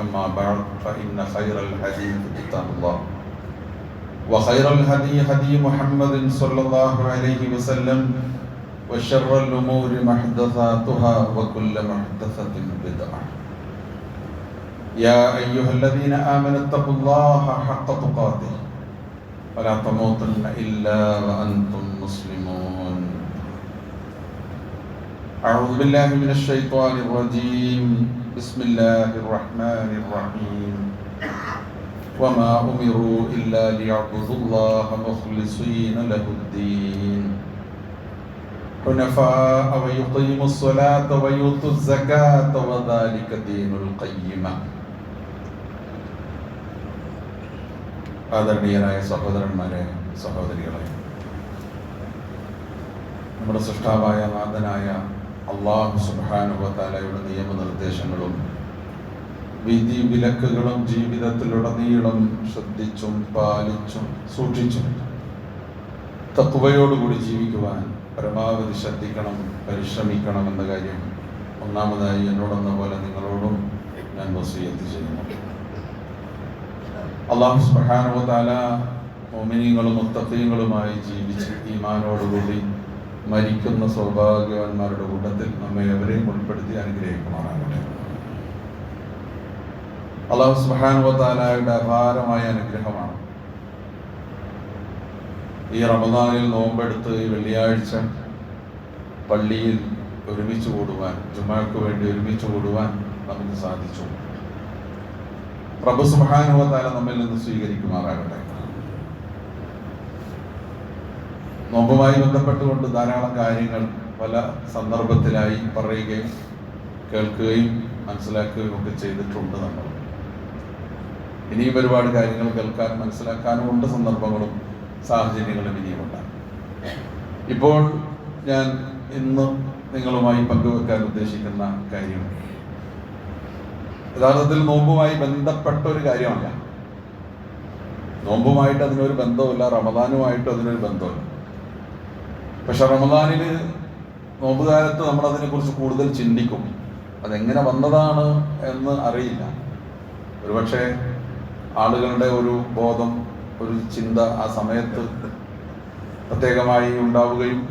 أما بعد فإن خير الحديث كتاب الله وخير الهدي هدي محمد صلى الله عليه وسلم وشر الأمور محدثاتها وكل محدثة بدعة. يا أيها الذين آمنوا اتقوا الله حق تقاته ولا تموتن إلا وأنتم مسلمون. أعوذ بالله من الشيطان الرجيم. بسم الله الرحمن الرحيم وما أمروا إلا ليعبدوا الله مخلصين له الدين حنفاء ويقيموا الصلاة ويؤتوا الزكاة وذلك دين القيمة ആദരണീയരായ സഹോദരന്മാരെ സഹോദരികളെ നമ്മുടെ സൃഷ്ടാവായ നാഥനായ അള്ളാഹു സുബാനുഭത്താലയുടെ നിയമനിർദ്ദേശങ്ങളും വിധി വിലക്കുകളും ജീവിതത്തിലുടനീളം ശ്രദ്ധിച്ചും പാലിച്ചും സൂക്ഷിച്ചും തക്കുവയോടുകൂടി ജീവിക്കുവാൻ പരമാവധി ശ്രദ്ധിക്കണം പരിശ്രമിക്കണം എന്ന കാര്യം ഒന്നാമതായി എന്നോടെന്ന പോലെ നിങ്ങളോടും ഞാൻ വസീയത്ത് ചെയ്യുന്നു. അള്ളാഹു സുബ്ഹാനഹു തആല മുത്തഫീങ്ങളുമായി ജീവിച്ച് ഈമാനോടുകൂടി മരിക്കുന്ന സൗഭാഗ്യവാന്മാരുടെ കൂട്ടത്തിൽ നമ്മെ എവരെയും ഉൾപ്പെടുത്തി അനുഗ്രഹിക്കുമാറാകട്ടെ. അള്ളാഹു സുഹാനുവത്താലായുടെ അപാരമായ അനുഗ്രഹമാണ്. ഈ റമദാനിൽ നോമ്പെടുത്ത് ഈ വെള്ളിയാഴ്ച പള്ളിയിൽ ഒരുമിച്ച് കൂടുവാൻ ജുമാക്ക് വേണ്ടി ഒരുമിച്ച് കൂടുവാൻ നമുക്ക് സാധിച്ചു. പ്രഭു സുഹാനുവത്താല നമ്മിൽ നിന്ന് സ്വീകരിക്കുമാറാകട്ടെ. നോമ്പുമായി ബന്ധപ്പെട്ടുകൊണ്ട് ധാരാളം കാര്യങ്ങൾ പല സന്ദർഭത്തിലായി പറയുകയും കേൾക്കുകയും മനസ്സിലാക്കുകയും ഒക്കെ ചെയ്തിട്ടുണ്ട് നമ്മൾ. ഇനിയും ഒരുപാട് കാര്യങ്ങൾ കേൾക്കാൻ മനസ്സിലാക്കാനും ഉണ്ട് സന്ദർഭങ്ങളും സാഹചര്യങ്ങളും ഇനിയുമുണ്ട് ഇപ്പോൾ ഞാൻ ഇന്ന് നിങ്ങളുമായി പങ്കുവെക്കാൻ ഉദ്ദേശിക്കുന്ന കാര്യം യഥാർത്ഥത്തിൽ നോമ്പുമായി ബന്ധപ്പെട്ട ഒരു കാര്യമല്ല. നോമ്പുമായിട്ട് അതിനൊരു ബന്ധവുമില്ല റമദാനുമായിട്ട് അതിനൊരു ബന്ധമില്ല പക്ഷെ റമദാനിൽ നോമ്പുകാലത്ത് നമ്മൾ അതിനെക്കുറിച്ച് കൂടുതൽ ചിന്തിക്കും. അതെങ്ങനെ വന്നതാണ് എന്ന് അറിയില്ല. ഒരുപക്ഷെ ആളുകളുടെ ഒരു ബോധം ഒരു ചിന്ത ആ സമയത്ത് പ്രത്യേകമായി ഉണ്ടാവുകയും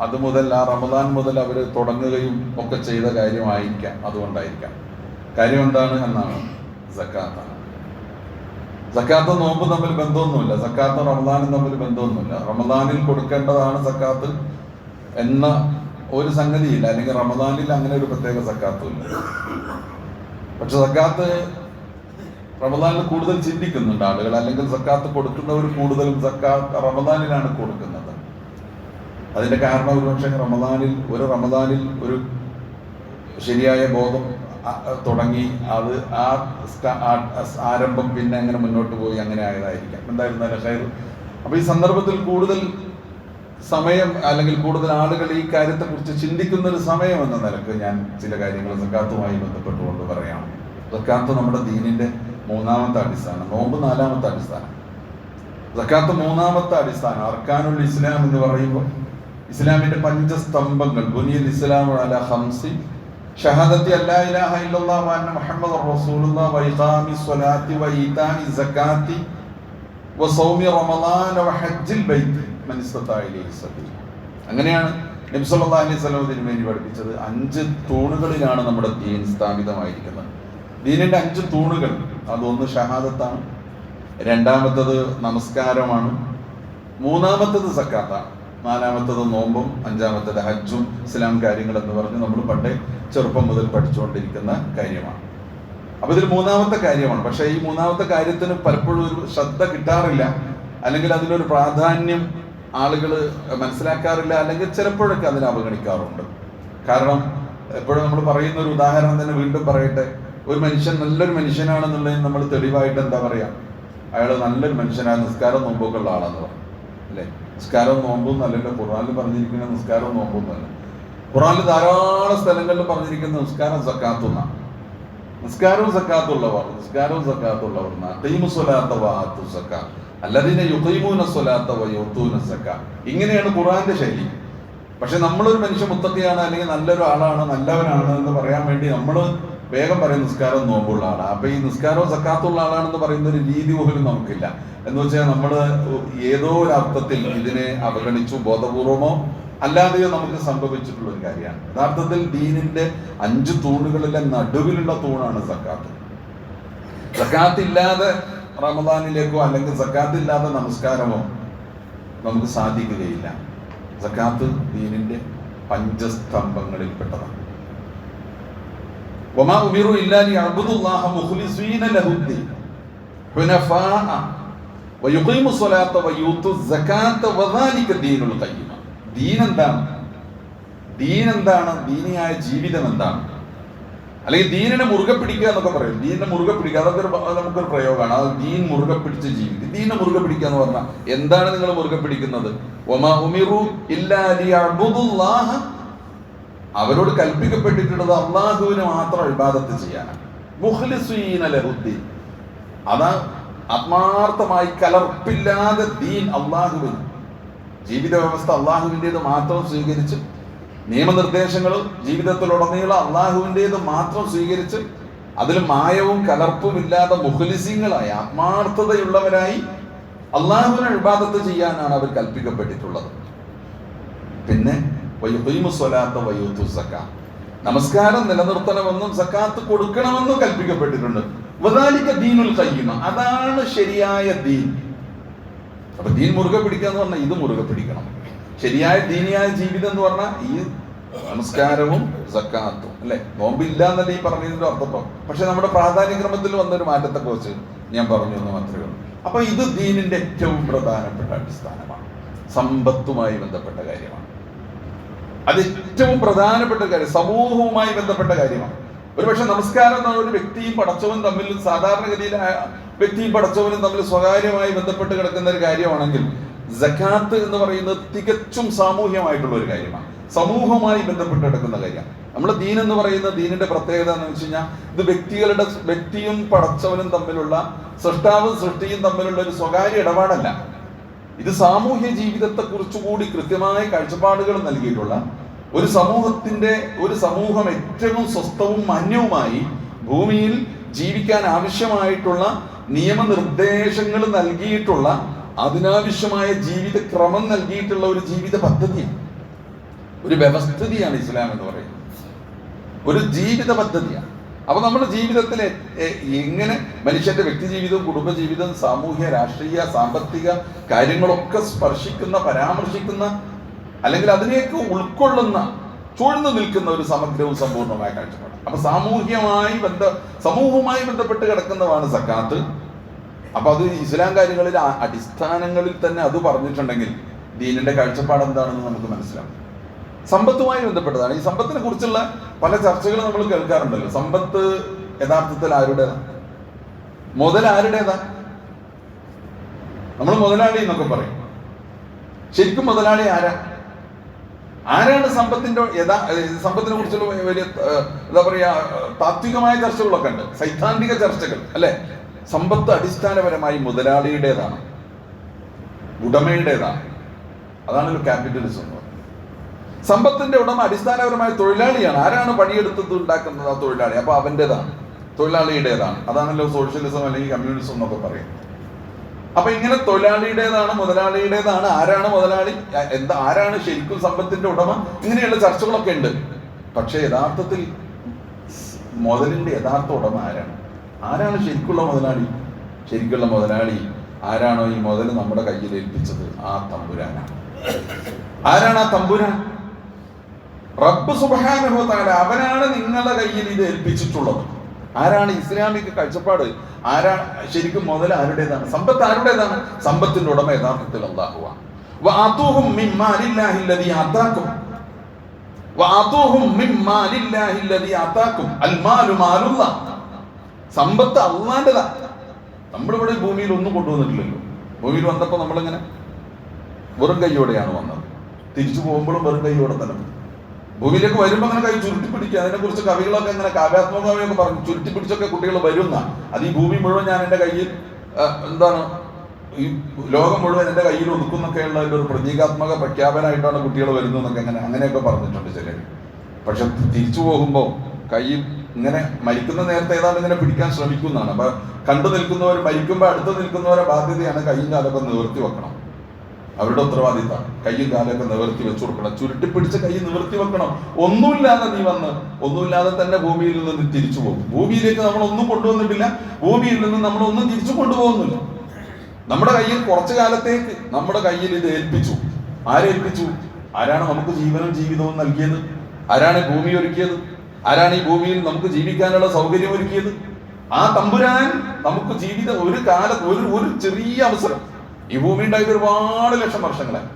അത് മുതൽ ആ റമദാൻ മുതൽ അവർ തുടങ്ങുകയും ഒക്കെ ചെയ്ത കാര്യമായിരിക്കാം അതുകൊണ്ടായിരിക്കാം. കാര്യം എന്താണ്? എന്നാണ്. സക്കാത്താണ്. സക്കാത്ത് നോമ്പ് തമ്മിൽ ബന്ധമൊന്നുമില്ല. സക്കാത്ത് റമദാനും തമ്മിൽ ബന്ധമൊന്നുമില്ല. റമദാനിൽ കൊടുക്കേണ്ടതാണ് സക്കാത്ത് എന്ന ഒരു സംഗതിയില്ല. അല്ലെങ്കിൽ റമദാനിൽ അങ്ങനെ ഒരു പ്രത്യേക സക്കാത്തും ഇല്ല പക്ഷെ സക്കാത്ത് റമദാനിൽ കൂടുതൽ ചിന്തിക്കുന്നുണ്ട് ആളുകൾ. അല്ലെങ്കിൽ സക്കാത്ത് കൊടുക്കുന്നവർ കൂടുതലും സക്കാത്ത് റമദാനിലാണ് കൊടുക്കുന്നത്. അതിന്റെ കാരണം ഒരുപക്ഷെ റമദാനിൽ ഒരു റമദാനിൽ ഒരു ശരിയായ ബോധം തുടങ്ങി. അത് ആ ആരംഭം പിന്നെ അങ്ങനെ മുന്നോട്ട് പോയി അങ്ങനെ ആയതായിരിക്കാം. എന്തായിരുന്നാലും ഷൈർ. അപ്പൊ ഈ സന്ദർഭത്തിൽ കൂടുതൽ സമയം അല്ലെങ്കിൽ കൂടുതൽ ആളുകൾ ഈ കാര്യത്തെ കുറിച്ച് ചിന്തിക്കുന്ന ഒരു സമയം എന്ന നിലയ്ക്ക് ഞാൻ ചില കാര്യങ്ങൾ സക്കാത്തുമായി ബന്ധപ്പെട്ടുകൊണ്ട് പറയാം. സക്കാത്ത് നമ്മുടെ ദീനിന്റെ മൂന്നാമത്തെ അടിസ്ഥാനം നോമ്പ് നാലാമത്തെ അടിസ്ഥാനം. സക്കാത്ത് മൂന്നാമത്തെ അടിസ്ഥാനം അർക്കാനുൽ ഇസ്ലാം എന്ന് പറയുമ്പോൾ ഇസ്ലാമിന്റെ പഞ്ചസ്തംഭങ്ങൾ ബുനിയൽ ഇസ്ലാം അല ഹംസി മൻ അങ്ങനെയാണ് നബി അലൈഹി വസല്ലം തിരുമേനി പഠിപ്പിച്ചത്. അഞ്ച് തൂണുകളിലാണ് നമ്മുടെ ദീൻ സ്ഥാപിതമായിരിക്കുന്നത്. ദീനിന്റെ അഞ്ച് തൂണുകൾ അതൊന്ന് ഷഹാദത്താണ് രണ്ടാമത്തത് നമസ്കാരമാണ് മൂന്നാമത്തത് സക്കാത്താണ്. നാലാമത്തത് നോമ്പും അഞ്ചാമത്തത് ഹജ്ജും ഇസ്ലാം കാര്യങ്ങൾ എന്ന് പറഞ്ഞ് നമ്മൾ പണ്ടേ ചെറുപ്പം മുതൽ പഠിച്ചുകൊണ്ടിരിക്കുന്ന കാര്യമാണ്. അപ്പൊ ഇതിൽ മൂന്നാമത്തെ കാര്യമാണ്. പക്ഷേ ഈ മൂന്നാമത്തെ കാര്യത്തിന് പലപ്പോഴും ഒരു ശ്രദ്ധ കിട്ടാറില്ല. അല്ലെങ്കിൽ അതിനൊരു പ്രാധാന്യം ആളുകൾ മനസ്സിലാക്കാറില്ല. അല്ലെങ്കിൽ ചിലപ്പോഴൊക്കെ അതിനെ അവഗണിക്കാറുണ്ട്. കാരണം എപ്പോഴും നമ്മൾ പറയുന്ന ഒരു ഉദാഹരണം തന്നെ വീണ്ടും പറയട്ടെ. ഒരു മനുഷ്യൻ നല്ലൊരു മനുഷ്യനാണെന്നുള്ളതിന് നമ്മൾ തെളിവായിട്ട് എന്താ പറയാ? അയാൾ നല്ലൊരു മനുഷ്യനായ നിസ്കാരം നോമ്പൊക്കെ ഉള്ള ആളെന്ന് പറയും. അല്ലേ? നിസ്കാരവും നോമ്പും അല്ലല്ലോ ഖുറാനിൽ പറഞ്ഞിരിക്കുന്ന നിസ്കാരവും നോമ്പും അല്ല ഖുറാനിൽ ധാരാളം സ്ഥലങ്ങളിൽ പറഞ്ഞിരിക്കുന്ന നിസ്കാരം സക്കാത്തുന്ന നിസ്കാരവും സക്കാത്തുള്ളവർ നിസ്കാരവും സക്കാത്തുള്ളവർ. വആത്തു സക്കാ. സ്വലാത്ത ഇങ്ങനെയാണ് ഖുറാന്റെ ശൈലി. പക്ഷെ നമ്മളൊരു മനുഷ്യ മുത്തക്കയാണ് അല്ലെങ്കിൽ നല്ലൊരു ആളാണ് നല്ലവനാണ് എന്ന് പറയാൻ വേണ്ടി നമ്മൾ വേഗം പറയും നിസ്കാരം നോമ്പുള്ള ആളാണ് അപ്പൊ ഈ നിസ്കാരവും സക്കാത്തുള്ള ആളാണെന്ന് പറയുന്ന ഒരു രീതി പോലും നമുക്കില്ല. എന്ന് വെച്ചാൽ നമ്മൾ ഏതോ ഒരു അർത്ഥത്തിൽ ഇതിനെ അവഗണിച്ചു ബോധപൂർവമോ അല്ലാതെയോ നമുക്ക് സംഭവിച്ചിട്ടുള്ള ഒരു കാര്യമാണ്. യഥാർത്ഥത്തിൽ ദീനിന്റെ അഞ്ച് തൂണുകളിലെ നടുവിലുള്ള തൂണാണ് സക്കാത്ത്. സക്കാത്ത് ഇല്ലാതെ റമദാനിലേക്കോ അല്ലെങ്കിൽ സക്കാത്ത് ഇല്ലാതെ നമസ്കാരമോ നമുക്ക് സാധിക്കുകയില്ല. സക്കാത്ത് ദീനിന്റെ പഞ്ചസ്തംഭങ്ങളിൽപ്പെട്ടതാണ്. وما أمروا إلا ليعبدوا الله مخلصين له الدين حنفاء ويقيموا الصلاة ويؤتوا الزكاة وذلك الدين القيم ദീൻ എന്താണ് ദീൻ എന്താണ് ദീനിയായ ജീവിതം എന്താണ് അല്ലെങ്കിൽ ദീനിനെ മുറുകെ പിടിക്കുക എന്നൊക്കെ പറയും ദീനിനെ മുറുകെ പിടിക്കുക അതൊക്കെ ഒരു അത് നമുക്കൊരു പ്രയോഗമാണ് അത് ദീൻ മുറുകെ പിടിച്ച് ജീവിക്കും ദീനെ മുറുകെ പിടിക്കുക എന്ന് പറഞ്ഞാൽ എന്താണ് നിങ്ങൾ മുറുകെ പിടിക്കുന്നത് ഒമാ ഉമിറു ഇല്ലാ ലിയഅ്ബുദുല്ലാഹ അവരോട് കൽപ്പിക്കപ്പെട്ടിട്ടുള്ളത് അള്ളാഹുവിന് മാത്രം ഇബാദത്ത് ചെയ്യാനാണ്. അതാ ആത്മാർത്ഥമായി കലർപ്പില്ലാതെ ദീൻ അള്ളാഹുവിന്. ജീവിത വ്യവസ്ഥ അള്ളാഹുവിന്റെത് മാത്രം സ്വീകരിച്ച് നിയമനിർദ്ദേശങ്ങളും ജീവിതത്തിലുടനീളം അള്ളാഹുവിന്റെത് മാത്രം സ്വീകരിച്ച് അതിൽ മായവും കലർപ്പും ഇല്ലാതെ മുഖലിസിങ്ങളായി ആത്മാർത്ഥതയുള്ളവരായി അള്ളാഹുവിനെ ഇബാദത്ത് ചെയ്യാനാണ് അവർ കൽപ്പിക്കപ്പെട്ടിട്ടുള്ളത്. പിന്നെ നമസ്കാരം നിലനിർത്തണമെന്നും സക്കാത്ത് കൊടുക്കണമെന്നും കൽപ്പിക്കപ്പെട്ടിട്ടുണ്ട്. ദീനുൽ അതാണ് ശരിയായ ദീൻ. അപ്പൊ ദീൻ മുറുകെ പിടിക്കുക എന്ന് പറഞ്ഞാൽ ഇത് മുറുകെ പിടിക്കണം. ശരിയായ ദീനിയായ ജീവിതം എന്ന് പറഞ്ഞാൽ ഈ നമസ്കാരവും സക്കാത്തും. അല്ലെ? നോമ്പില്ല എന്നല്ല ഈ പറഞ്ഞതിന്റെ അർത്ഥം. പക്ഷെ നമ്മുടെ പ്രാധാന്യക്രമത്തിൽ വന്നൊരു മാറ്റത്തെ കുറിച്ച് ഞാൻ പറഞ്ഞു എന്ന് മാത്രമേ ഉള്ളൂ. അപ്പൊ ഇത് ദീനിന്റെ ഏറ്റവും പ്രധാനപ്പെട്ട അടിസ്ഥാനമാണ്. സമ്പത്തുമായി ബന്ധപ്പെട്ട കാര്യമാണ്. അത് ഏറ്റവും പ്രധാനപ്പെട്ട കാര്യം. സമൂഹവുമായി ബന്ധപ്പെട്ട കാര്യമാണ്. ഒരുപക്ഷെ നമസ്കാരം എന്ന ഒരു വ്യക്തിയും പടച്ചവനും തമ്മിൽ സാധാരണഗതിയിൽ വ്യക്തിയും പടച്ചവനും തമ്മിൽ സ്വകാര്യമായി ബന്ധപ്പെട്ട് കിടക്കുന്ന ഒരു കാര്യമാണെങ്കിൽ ജക്കാത്ത് എന്ന് പറയുന്നത് തികച്ചും സാമൂഹ്യമായിട്ടുള്ള ഒരു കാര്യമാണ്. സമൂഹവുമായി ബന്ധപ്പെട്ട് കിടക്കുന്ന കാര്യമാണ്. നമ്മുടെ ദീൻ എന്ന് പറയുന്ന ദീനിന്റെ പ്രത്യേകത എന്ന് വെച്ച് കഴിഞ്ഞാൽ ഇത് വ്യക്തികളുടെ വ്യക്തിയും പടച്ചവനും തമ്മിലുള്ള സൃഷ്ടാവും സൃഷ്ടിയും തമ്മിലുള്ള ഒരു സ്വകാര്യ ഇടപാടല്ല. ഇത് സാമൂഹ്യ ജീവിതത്തെ കുറിച്ചുകൂടി കൃത്യമായ കാഴ്ചപ്പാടുകൾ നൽകിയിട്ടുള്ള ഒരു സമൂഹത്തിന്റെ ഒരു സമൂഹം ഏറ്റവും സ്വസ്ഥവും മാന്യവുമായി ഭൂമിയിൽ ജീവിക്കാൻ ആവശ്യമായിട്ടുള്ള നിയമനിർദ്ദേശങ്ങൾ നൽകിയിട്ടുള്ള അതിനാവശ്യമായ ജീവിത ക്രമം നൽകിയിട്ടുള്ള ഒരു ജീവിത പദ്ധതിയാണ് ഒരു വ്യവസ്ഥിതിയാണ് ഇസ്ലാം എന്ന് പറയുന്നത്. ഒരു ജീവിത പദ്ധതിയാണ്. അപ്പൊ നമ്മുടെ ജീവിതത്തിൽ എങ്ങനെ മനുഷ്യന്റെ വ്യക്തി ജീവിതവും കുടുംബജീവിതവും സാമൂഹ്യ രാഷ്ട്രീയ സാമ്പത്തിക കാര്യങ്ങളൊക്കെ സ്പർശിക്കുന്ന പരാമർശിക്കുന്ന അല്ലെങ്കിൽ അതിനെയൊക്കെ ഉൾക്കൊള്ളുന്ന ചൂഴ്ന്നു നിൽക്കുന്ന ഒരു സമഗ്രവും സമ്പൂർണമായ കാഴ്ചപ്പാട്. അപ്പൊ സാമൂഹ്യമായി ബന്ധ സമൂഹവുമായി ബന്ധപ്പെട്ട് കിടക്കുന്നതാണ് സക്കാത്ത്. അപ്പൊ അത് ഇസ്ലാം കാര്യങ്ങളിൽ അടിസ്ഥാനങ്ങളിൽ തന്നെ അത് പറഞ്ഞിട്ടുണ്ടെങ്കിൽ ദീനിന്റെ കാഴ്ചപ്പാട് എന്താണെന്ന് നമുക്ക് മനസ്സിലാവും. സമ്പത്തുമായി ബന്ധപ്പെട്ടതാണ്. ഈ സമ്പത്തിനെ കുറിച്ചുള്ള പല ചർച്ചകൾ നമ്മൾ കേൾക്കാറുണ്ടല്ലോ. സമ്പത്ത് യഥാർത്ഥത്തിൽ ആരുടേതാണ്? മുതൽ ആരുടേതാ നമ്മൾ മുതലാളി എന്നൊക്കെ പറയും. ശരിക്കും മുതലാളി ആരാ? ആരാണ് സമ്പത്തിന്റെ യഥാ സമ്പത്തിനെ കുറിച്ചുള്ള വലിയ എന്താ പറയാ താത്വികമായ ചർച്ചകളൊക്കെ ഉണ്ട്. സൈദ്ധാന്തിക ചർച്ചകൾ അല്ലെ? സമ്പത്ത് അടിസ്ഥാനപരമായി മുതലാളിയുടേതാണ്. ഉടമയുടേതാണ്. അതാണല്ലോ ക്യാപിറ്റലിസം എന്ന് പറയുന്നത്. സമ്പത്തിന്റെ ഉടമ അടിസ്ഥാനപരമായ തൊഴിലാളിയാണ്. ആരാണ് പണിയെടുത്തത് ഉണ്ടാക്കുന്നത്? ആ തൊഴിലാളി. അപ്പൊ അവന്റേതാണ്. തൊഴിലാളിയുടേതാണ്. അതാണല്ലോ സോഷ്യലിസം അല്ലെങ്കിൽ കമ്മ്യൂണിസം എന്നൊക്കെ പറയും. അപ്പൊ ഇങ്ങനെ തൊഴിലാളിയുടേതാണ് മുതലാളിയുടേതാണ് ആരാണ് മുതലാളി? എന്താ ആരാണ് ശരിക്കും സമ്പത്തിന്റെ ഉടമ? ഇങ്ങനെയുള്ള ചർച്ചകളൊക്കെ ഉണ്ട്. പക്ഷെ യഥാർത്ഥത്തിൽ മുതലിന്റെ യഥാർത്ഥ ഉടമ ആരാണ്? ആരാണ് ശരിക്കുള്ള മുതലാളി? ശരിക്കുള്ള മുതലാളി ആരാണോ ഈ മുതൽ നമ്മുടെ കയ്യിൽ ഏൽപ്പിച്ചത്? ആ തമ്പുരാനാണ്. ആരാണ് ആ തമ്പുരാൻ? റബ്ബ് സുബാനുഭവത്താല അവനാണ് നിങ്ങളുടെ കയ്യിൽ ഇത് ഏൽപ്പിച്ചിട്ടുള്ളത്. ആരാണ് ഇസ്ലാമിക കാഴ്ചപ്പാട്? ആരാ ശരിക്കും മുതൽ ആരുടേതാണ്? സമ്പത്ത് ആരുടേതാണ്? സമ്പത്തിന്റെ ഉടമ യഥാർത്ഥത്തിൽ അള്ളാഹുവാണ് സമ്പത്ത് അള്ളാന്റെതാ നമ്മളിവിടെ ഭൂമിയിൽ ഒന്നും കൊണ്ടുവന്നിട്ടില്ലല്ലോ. ഭൂമിയിൽ വന്നപ്പോൾ നമ്മളിങ്ങനെ? വെറും കൈയോടെയാണ് വന്നത്. തിരിച്ചു പോകുമ്പോഴും വെറും കൈയോടെ തന്നെ. ഭൂമിയിലേക്ക് വരുമ്പോൾ അങ്ങനെ കൈ ചുരുട്ടി പിടിക്കുക അതിനെ കുറിച്ച് കവികളൊക്കെ ഇങ്ങനെ കാവ്യാത്മകമായൊക്കെ പറഞ്ഞു. ചുരുട്ടി പിടിച്ചൊക്കെ കുട്ടികൾ വരുന്ന അത് ഈ ഭൂമി മുഴുവൻ ഞാൻ എന്റെ കയ്യിൽ എന്താണ് ഈ ലോകം മുഴുവൻ എന്റെ കയ്യിൽ ഒതുക്കുന്നൊക്കെയുള്ള ഒരു പ്രതീകാത്മക പ്രഖ്യാപനമായിട്ടാണ് കുട്ടികൾ വരുന്നതെന്നൊക്കെ അങ്ങനെ അങ്ങനെയൊക്കെ പറഞ്ഞിട്ടുണ്ട് ചിലർ. പക്ഷെ തിരിച്ചു പോകുമ്പോൾ കയ്യിൽ ഇങ്ങനെ മരിക്കുന്ന നേരത്തെ ഏതാണ്ട് ഇങ്ങനെ പിടിക്കാൻ ശ്രമിക്കുന്നതാണ്. അപ്പൊ കണ്ടു നിൽക്കുന്നവർ മരിക്കുമ്പോൾ അടുത്ത് നിൽക്കുന്നവരെ ബാധ്യതയാണ് കൈയും കാലൊക്കെ നിവർത്തി വെക്കണം. അവരുടെ ഉത്തരവാദിത്തമാണ് കയ്യും കാലൊക്കെ നിവർത്തി വെച്ചു കൊടുക്കണം. ചുരുട്ടി പിടിച്ച് കൈ നിവർത്തി വെക്കണം. ഒന്നുമില്ലാതെ നീ വന്ന് ഒന്നുമില്ലാതെ തന്നെ ഭൂമിയിൽ നിന്ന് നീ തിരിച്ചു പോകും. ഭൂമിയിലേക്ക് നമ്മൾ ഒന്നും കൊണ്ടുവന്നിട്ടില്ല. ഭൂമിയിൽ നിന്ന് നമ്മൾ ഒന്നും തിരിച്ചു കൊണ്ടുപോകുന്നില്ല. നമ്മുടെ കയ്യിൽ കുറച്ചു കാലത്തേക്ക് നമ്മുടെ കയ്യിൽ ഇത് ഏൽപ്പിച്ചു. ആരേൽപ്പിച്ചു ആരാണ് നമുക്ക് ജീവനും ജീവിതവും നൽകിയത്? ആരാണ് ഭൂമി ഒരുക്കിയത്? ആരാണ് ഈ ഭൂമിയിൽ നമുക്ക് ജീവിക്കാനുള്ള സൗകര്യം ഒരുക്കിയത്? ആ തമ്പുരാൻ നമുക്ക് ജീവിത ഒരു കാലത്ത് ഒരു ഒരു ചെറിയ അവസരം ഈ ഭൂമി ഉണ്ടായിട്ട് ഒരുപാട് ലക്ഷം വർഷങ്ങളായി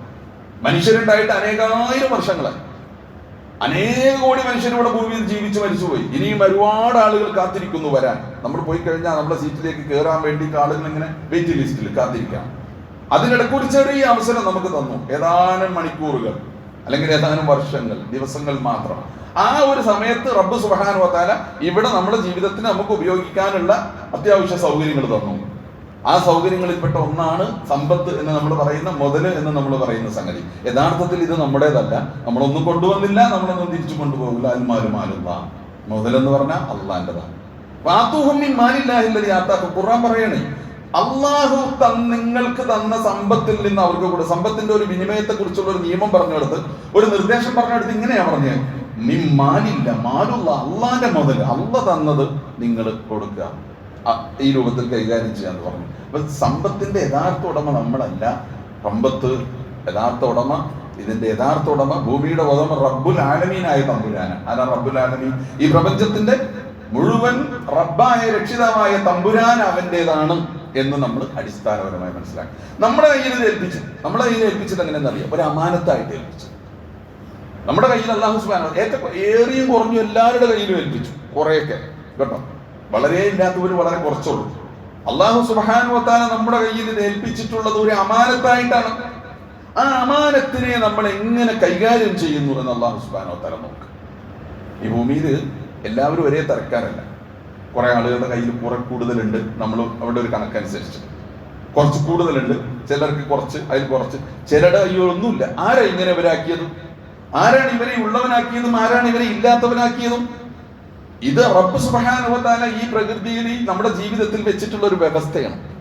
മനുഷ്യരുണ്ടായിട്ട് അനേകായിരം വർഷങ്ങളായി അനേക കോടി മനുഷ്യർ ഭൂമിയിൽ ജീവിച്ച് മരിച്ചുപോയി. ഇനിയും ഒരുപാട് ആളുകൾ കാത്തിരിക്കുന്നു വരാൻ. നമ്മൾ പോയി കഴിഞ്ഞാൽ നമ്മുടെ സീറ്റിലേക്ക് കയറാൻ വേണ്ടി ആളുകൾ ഇങ്ങനെ വെയിറ്റ് ലിസ്റ്റിൽ കാത്തിരിക്കാം. അതിനിടയ്ക്ക് ഒരു ചെറിയ അവസരം നമുക്ക് തന്നു. ഏതാനും മണിക്കൂറുകൾ അല്ലെങ്കിൽ ഏതാനും വർഷങ്ങൾ ദിവസങ്ങൾ മാത്രം. ആ ഒരു സമയത്ത് റബ്ബ് സുബഹാനുവത്താല ഇവിടെ നമ്മുടെ ജീവിതത്തിന് നമുക്ക് ഉപയോഗിക്കാനുള്ള അത്യാവശ്യ സൗകര്യങ്ങൾ തന്നു. ആ സൗകര്യങ്ങളിൽപ്പെട്ട ഒന്നാണ് സമ്പത്ത് എന്ന് നമ്മൾ പറയുന്ന മുതൽ എന്ന് നമ്മൾ പറയുന്ന സംഗതി. യഥാർത്ഥത്തിൽ ഇത് നമ്മുടേതല്ല. നമ്മളൊന്നും കൊണ്ടുവന്നില്ല നമ്മളൊന്നും തിരിച്ചു കൊണ്ടുപോകില്ല. അൽമാലും ആലുള്ള മുതലെന്ന് പറഞ്ഞാൽ അള്ളാന്റെതാണ് ഖുർആൻ പറയണേ അള്ളാഹു നിങ്ങൾക്ക് തന്ന സമ്പത്തിൽ നിന്ന് അവർക്ക് കൂടെ സമ്പത്തിന്റെ ഒരു വിനിമയത്തെ കുറിച്ചുള്ള ഒരു നിയമം പറഞ്ഞെടുത്ത് ഒരു നിർദ്ദേശം പറഞ്ഞെടുത്ത് ഇങ്ങനെയാ പറഞ്ഞത് മാലില്ല മാലുള്ള അള്ളാന്റെ മുതൽ അള്ള തന്നത് നിങ്ങൾ കൊടുക്കുക. ഈ രൂപത്തിൽ കൈകാര്യം ചെയ്യാന്ന് പറഞ്ഞു. അപ്പൊ സമ്പത്തിന്റെ യഥാർത്ഥ ഉടമ നമ്മളല്ല. സമ്പത്ത് യഥാർത്ഥ ഉടമ ഇതിന്റെ യഥാർത്ഥ ഉടമ ഭൂമിയുടെ ഉടമ റബ്ബുൽ ആലമീനായ തമ്പുരാന ആരാ റബ്ബുൽ ആലമീൻ? ഈ പ്രപഞ്ചത്തിന്റെ മുഴുവൻ റബ്ബായ രക്ഷിതാവായ തമ്പുരാൻ അവന്റേതാണ് എന്ന് നമ്മൾ അടിസ്ഥാനപരമായി മനസ്സിലാക്കി. നമ്മുടെ കയ്യിൽ ഇത് ഏൽപ്പിച്ചു നമ്മുടെ കയ്യിൽ ഏൽപ്പിച്ചത് എങ്ങനെയെന്ന് അറിയാം? ഒരു അമാനത്തായിട്ട് ഏൽപ്പിച്ചു. നമ്മുടെ കയ്യിൽ അള്ളാഹു സുബാന ഏറ്റവും ഏറിയും കുറഞ്ഞും എല്ലാവരുടെ കയ്യിലും ഏൽപ്പിച്ചു. കുറെയൊക്കെ. കേട്ടോ? വളരെ ഇല്ലാത്തവർ വളരെ കുറച്ചുള്ളൂ. അള്ളാഹു സുബാനുവത്താന നമ്മുടെ കയ്യിൽ ഏൽപ്പിച്ചിട്ടുള്ളത് ഒരു അമാനത്തായിട്ടാണ്. ആ അമാനത്തിനെ നമ്മൾ എങ്ങനെ കൈകാര്യം ചെയ്യുന്നു എന്ന് അള്ളാഹു സുബാനുവത്താല നോക്ക്. ഈ ഭൂമിയിൽ എല്ലാവരും ഒരേ തരക്കാരല്ല. കുറെ ആളുകളുടെ കയ്യിൽ കുറെ കൂടുതലുണ്ട്. നമ്മൾ അവിടെ ഒരു കണക്കനുസരിച്ച്. കുറച്ച് കൂടുതലുണ്ട്. ചിലർക്ക് കുറച്ച് അതിൽ കുറച്ച്. ചിലരുടെ കയ്യോ ഒന്നുമില്ല ആരാ ഇങ്ങനെ ഇവരാക്കിയതും? ആരാണ് ഇവരെ ഉള്ളവനാക്കിയതും? ആരാണ് ഇവരെ ഇല്ലാത്തവനാക്കിയതും? ഇത് റബ്ബ് സുബാനുവത്താല ഈ പ്രകൃതിയിൽ നമ്മുടെ ജീവിതത്തിൽ വെച്ചിട്ടുള്ള ഒരു വ്യവസ്ഥയാണ്.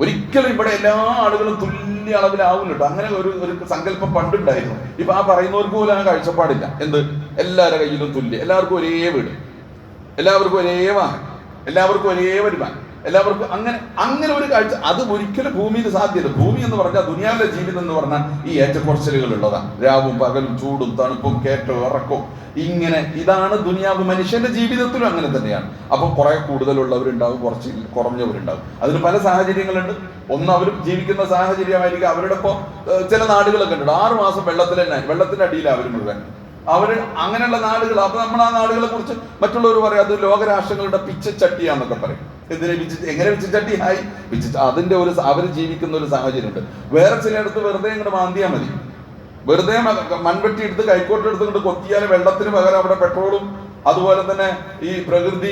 ഒരിക്കലും ഇവിടെ എല്ലാ ആളുകളും തുല്യ അളവിലാവില്ല കേട്ടോ അങ്ങനെ ഒരു ഒരു സങ്കല്പം പണ്ടുണ്ടായിരുന്നു. ഇപ്പൊ ആ പറയുന്നവർക്ക് പോലും ആ കാഴ്ചപ്പാടില്ല. എന്ത്? എല്ലാവരുടെ കയ്യിലും തുല്യ. എല്ലാവർക്കും ഒരേ വീട്. എല്ലാവർക്കും ഒരേ വാഹനം. എല്ലാവർക്കും ഒരേ വരുമാനം. എല്ലാവർക്കും അങ്ങനെ അങ്ങനെ ഒരു കാഴ്ച അത് ഒരിക്കലും ഭൂമിയിൽ സാധ്യത ഭൂമി എന്ന് പറഞ്ഞാൽ ദുനിയാവിലെ ജീവിതം എന്ന് പറഞ്ഞാൽ ഈ ഏറ്റക്കുറച്ചിലുകൾ ഉള്ളതാണ് രാവും പകലും ചൂടും തണുപ്പും കേറ്റവും ഇറക്കവും ഇങ്ങനെ ഇതാണ് ദുനിയാവ്. മനുഷ്യന്റെ ജീവിതത്തിലും അങ്ങനെ തന്നെയാണ്. അപ്പൊ കുറെ കൂടുതലുള്ളവരുണ്ടാവും കുറച്ച് കുറഞ്ഞവരുണ്ടാവും. അതിന് പല സാഹചര്യങ്ങളുണ്ട്. ഒന്ന് അവരും ജീവിക്കുന്ന സാഹചര്യമായിരിക്കും. അവരുടെ ഇപ്പോ ചില നാടുകളൊക്കെ ഉണ്ട്. ആറു മാസം വെള്ളത്തിൽ തന്നെ വെള്ളത്തിന്റെ അടിയിലാണ് അവർ മുഴുവൻ. അവർ അങ്ങനെയുള്ള നാടുകൾ അപ്പൊ നമ്മൾ ആ നാടുകളെ കുറിച്ച് മറ്റുള്ളവർ പറയും അത് ലോകരാഷ്ട്രങ്ങളുടെ പിച്ചച്ചട്ടിയാന്നൊക്കെ പറയും. എന്തിനെ വിച്ച് എങ്ങനെ പിച്ചച്ചട്ടി ആയി വിച്ച് അതിന്റെ ഒരു അവർ ജീവിക്കുന്ന ഒരു സാഹചര്യമുണ്ട്. വേറെ ചിലയിടത്ത് വെറുതെ ഇങ്ങോട്ട് മാന്തിയാൽ മതി. വെറുതെ മൺവെട്ടി എടുത്ത് കൈക്കോട്ട് എടുത്ത് ഇങ്ങോട്ട് കൊത്തിയാൽ വെള്ളത്തിന് പകരം അവിടെ പെട്രോളും അതുപോലെ തന്നെ ഈ പ്രകൃതി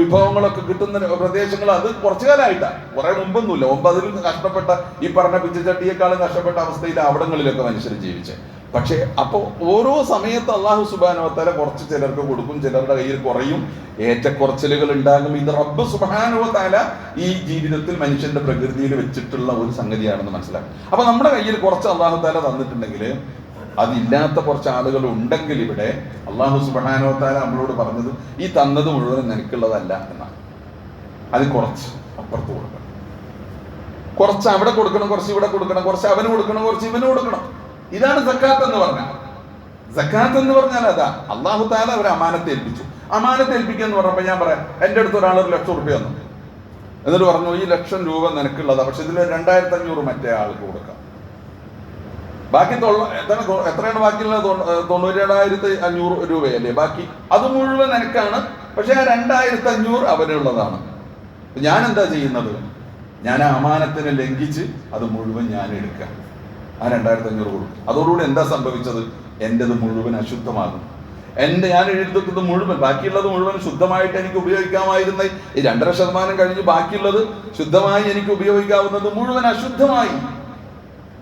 വിഭവങ്ങളൊക്കെ കിട്ടുന്ന പ്രദേശങ്ങൾ അത് കുറച്ചു കാലമായിട്ടാണ് കുറെ മുമ്പൊന്നുമില്ല. മുമ്പ് അതിൽ കഷ്ടപ്പെട്ട ഈ പറഞ്ഞ പിച്ചച്ചട്ടിയേക്കാളും കഷ്ടപ്പെട്ട അവസ്ഥയിൽ അവിടങ്ങളിലൊക്കെ മനുഷ്യർ ജീവിച്ചത് പക്ഷേ അപ്പോൾ ഓരോ സമയത്ത് അള്ളാഹു സുബാനുവത്തല കുറച്ച് ചിലർക്ക് കൊടുക്കും ചിലരുടെ കയ്യിൽ കുറയും. ഏറ്റക്കുറച്ചിലുകൾ ഉണ്ടാകും. ഇത് റബ്ബ് സുബാനുവത്താല ഈ ജീവിതത്തിൽ മനുഷ്യന്റെ പ്രകൃതിയിൽ വെച്ചിട്ടുള്ള ഒരു സംഗതിയാണെന്ന് മനസ്സിലാക്കും. അപ്പൊ നമ്മുടെ കയ്യിൽ കുറച്ച് അള്ളാഹു താല തന്നിട്ടുണ്ടെങ്കിൽ അതില്ലാത്ത കുറച്ച് ആളുകൾ ഉണ്ടെങ്കിൽ ഇവിടെ അള്ളാഹു സുബാനുവത്താല നമ്മളോട് പറഞ്ഞത് ഈ തന്നത് മുഴുവൻ നിനക്കുള്ളതല്ല എന്നാണ്. അത് കുറച്ച് അപ്പുറത്ത് കൊടുക്കണം. കുറച്ച് അവിടെ കൊടുക്കണം കുറച്ച് ഇവിടെ കൊടുക്കണം കുറച്ച് അവന് കൊടുക്കണം കുറച്ച് ഇവന് കൊടുക്കണം. ഇതാണ് സക്കാത്ത് എന്ന് പറഞ്ഞാൽ. സക്കാത്ത് എന്ന് പറഞ്ഞാൽ അതാ. അള്ളാഹു താല അവർ അമാനത്ത് ഏൽപ്പിച്ചു. അമാനത്ത് ഏൽപ്പിക്കുക എന്ന് പറയുമ്പോൾ ഞാൻ പറയാം എന്റെ അടുത്ത് ഒരാൾ ഒരു ലക്ഷം റുപ്യ തന്നു. എന്നിട്ട് പറഞ്ഞു ഈ ലക്ഷം രൂപ നിനക്കുള്ളതാ പക്ഷെ ഇതിൽ രണ്ടായിരത്തി അഞ്ഞൂറ് മറ്റേ ആൾക്ക് കൊടുക്കാം. ബാക്കി എത്ര എത്രയാണ് ബാക്കിയുള്ളത്? തൊണ്ണൂറ്റേഴായിരത്തി അഞ്ഞൂറ് രൂപയല്ലേ ബാക്കി? അത് മുഴുവൻ നിനക്കാണ് പക്ഷെ ആ രണ്ടായിരത്തി അഞ്ഞൂറ് അവനുള്ളതാണ്. ഞാൻ എന്താ ചെയ്യുന്നത്? ഞാൻ ആ അമാനത്തിനെ ലംഘിച്ച് അത് മുഴുവൻ ഞാൻ എടുക്കാം. ആ രണ്ടായിരത്തി അഞ്ഞൂറ് കൊടുക്കും അതോടുകൂടി എന്താ സംഭവിച്ചത്? എന്റെത് മുഴുവൻ അശുദ്ധമാകും. എന്റെ ഞാൻ എഴുതുന്നത് മുഴുവൻ ബാക്കിയുള്ളത് മുഴുവൻ ശുദ്ധമായിട്ട് എനിക്ക് ഉപയോഗിക്കാമായിരുന്ന ഈ രണ്ടര ശതമാനം കഴിഞ്ഞ് ബാക്കിയുള്ളത് ശുദ്ധമായി എനിക്ക് ഉപയോഗിക്കാവുന്നത് മുഴുവൻ അശുദ്ധമായി.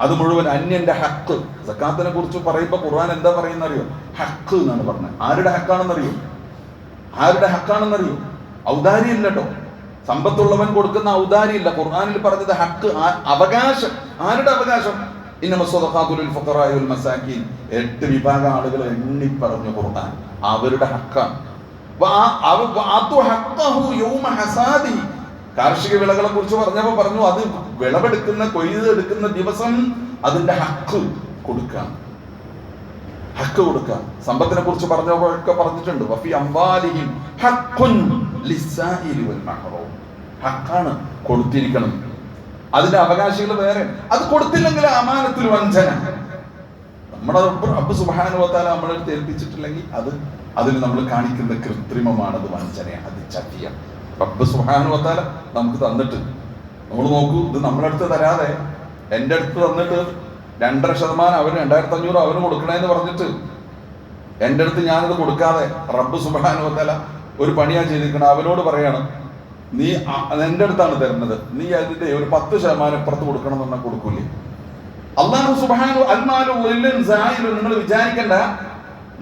അത് മുഴുവൻ അന്യന്റെ ഹക്ക്. സക്കാത്തിനെ കുറിച്ച് പറയുമ്പോൾ ഖുർആൻ എന്താ പറയുന്ന അറിയോ ഹക്ക് എന്നാണ് പറഞ്ഞത്. ആരുടെ ഹക്കാണെന്നറിയോ? ആരുടെ ഹക്കാണെന്നറിയോ? ഔദാരിയല്ല കേട്ടോ സമ്പത്തുള്ളവൻ കൊടുക്കുന്ന ഔദാരിയില്ല ഖുർആാനിൽ പറഞ്ഞത് ഹക്ക് അവകാശം. ആരുടെ അവകാശം? മസാക്കീൻ. എട്ട് വിഭാഗം ആളുകൾ എണ്ണി പറഞ്ഞു ഖുർആൻ. അവരുടെ ഹക്കാണ്. കാർഷിക വിളകളെ കുറിച്ച് പറഞ്ഞപ്പോൾ പറഞ്ഞു അത് വിളവെടുക്കുന്ന കൊയ്തെടുക്കുന്ന ദിവസം അതിന്റെ ഹക്ക് കൊടുക്കാം ഹക്ക് കൊടുക്കാം സമ്പത്തിനെ കുറിച്ച് പറഞ്ഞപ്പോഴൊക്കെ പറഞ്ഞിട്ടുണ്ട്. വൽ ഹക്കാണ് കൊടുത്തിരിക്കണം. അതിന്റെ അവകാശികൾ വേറെ. അത് കൊടുത്തില്ലെങ്കിൽ അമാനത്തിൽ വഞ്ചന. നമ്മുടെ റബ്ബ് സുഭാനുഭവത്താൽ നമ്മളെ ഏൽപ്പിച്ചിട്ടില്ലെങ്കിൽ അത് അതിന് നമ്മൾ കാണിക്കുന്ന കൃത്രിമമാണ് അത് വഞ്ചനയാണ് അത് ചതിയ. റബ്ബ് സുബാനുവത്താല നമുക്ക് തന്നിട്ട് നമ്മൾ നോക്കൂ ഇത് നമ്മുടെ അടുത്ത് തരാതെ എന്റെ അടുത്ത് തന്നിട്ട് രണ്ടര ശതമാനം അവന് രണ്ടായിരത്തി അഞ്ഞൂറ് അവന് കൊടുക്കണേന്ന് പറഞ്ഞിട്ട് എന്റെ അടുത്ത് ഞാനത് കൊടുക്കാതെ റബ്ബ് സുബാനുവത്താല ഒരു പണിയാ ചെയ്തിരിക്കണം. അവനോട് പറയാണ് നീ എന്റെ അടുത്താണ് തരുന്നത്. നീ അതിന്റെ ഒരു പത്ത് ശതമാനം ഇപ്പുറത്ത് കൊടുക്കണം എന്ന് കൊടുക്കൂലേ. അള്ളാഹു സുബാനു അൽമാലും നിങ്ങൾ വിചാരിക്കണ്ട.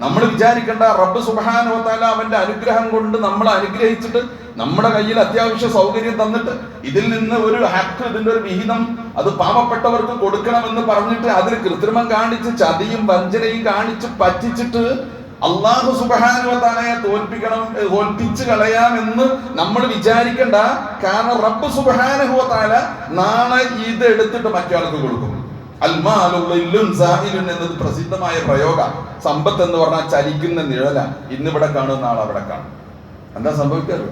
നമ്മൾ വിചാരിക്കേണ്ട റബ്ബ് സുബാനുവത്താല താല അവന്റെ അനുഗ്രഹം കൊണ്ട് നമ്മളെ അനുഗ്രഹിച്ചിട്ട് നമ്മുടെ കയ്യിൽ അത്യാവശ്യ സൗകര്യം തന്നിട്ട് ഇതിൽ നിന്ന് ഒരു ഹക്ക് ഇതിന്റെ ഒരു വിഹിതം അത് പാവപ്പെട്ടവർക്ക് കൊടുക്കണമെന്ന് പറഞ്ഞിട്ട് അതിൽ കൃത്രിമം കാണിച്ച് ചതിയും വഞ്ചനയും കാണിച്ച് പറ്റിച്ചിട്ട് അള്ളാഹു സുബാനുവത്താലയെ തോൽപ്പിക്കണം തോൽപ്പിച്ചു കളയാം കളയാമെന്ന് നമ്മൾ വിചാരിക്കണ്ട. കാരണം റബ്ബ് സുബാനുവത്താല നാളെ ഇത് എടുത്തിട്ട് മറ്റൊരാൾക്ക് കൊടുക്കും. അൽമാലും സാഹിലും എന്നത് പ്രസിദ്ധമായ പ്രയോഗ. സമ്പത്ത് എന്ന് പറഞ്ഞാൽ ചലിക്കുന്ന നിഴല. ഇന്നിവിടെ കാണും നാളെ അവിടെ കാണും. എന്താ സംഭവിക്കാറ്?